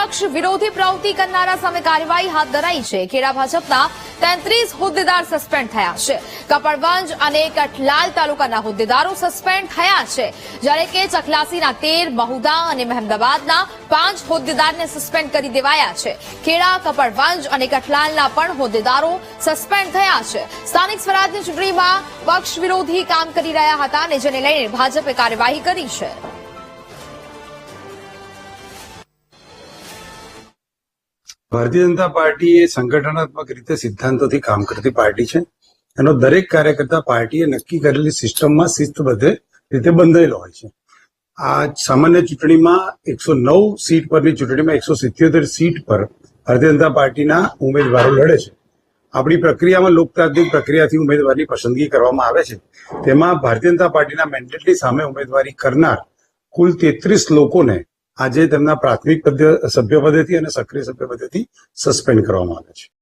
પક્ષ વિરોધી પ્રવૃત્તિ કરનારા સામે કાર્યવાહી હાથ ધરાઈ છે. ખેડા ભાજપના તેત્રીસ હોદ્દેદાર સસ્પેન્ડ થયા છે. કપડવંજ અને કઠલાલ તાલુકાના હોદ્દેદારો સસ્પેન્ડ થયા છે. જ્યારે કે ચખલાસીના તેર બહુદા અને મહેમદાબાદના પાંચ હોદ્દેદારને સસ્પેન્ડ કરી દેવાયા છે. ખેડા, કપડવંજ અને કઠલાલના પણ હોદ્દેદારો સસ્પેન્ડ થયા છે. સ્થાનિક સ્વરાજની ચૂંટણીમાં પક્ષ વિરોધી કામ કરી રહ્યા હતા અને જેને લઈને ભાજપે કાર્યવાહી કરી છે. ભારતીય જનતા પાર્ટી એ સંગઠનાત્મક રીતે સિદ્ધાંતોથી કામ કરતી પાર્ટી છે. એનો દરેક કાર્યકર્તા પાર્ટીએ નક્કી કરેલી સિસ્ટમમાં શિસ્તબદ્ધ રીતે બંધાયેલો હોય છે. આ સામાન્ય ચૂંટણીમાં એકસો નવ સીટ પરની ચૂંટણીમાં એકસો સિત્યોતેર સીટ પર ભારતીય જનતા પાર્ટીના ઉમેદવારો લડે છે. આપણી પ્રક્રિયામાં લોકતાંત્રિક પ્રક્રિયાથી ઉમેદવારની પસંદગી કરવામાં આવે છે. તેમાં ભારતીય જનતા પાર્ટીના મેન્ડેટની સામે ઉમેદવારી કરનાર કુલ તેત્રીસ લોકોને આજે તેમના પ્રાથમિક સભ્ય પદેથી અને સક્રિય સભ્ય પદેથી સસ્પેન્ડ કરવામાં આવે છે.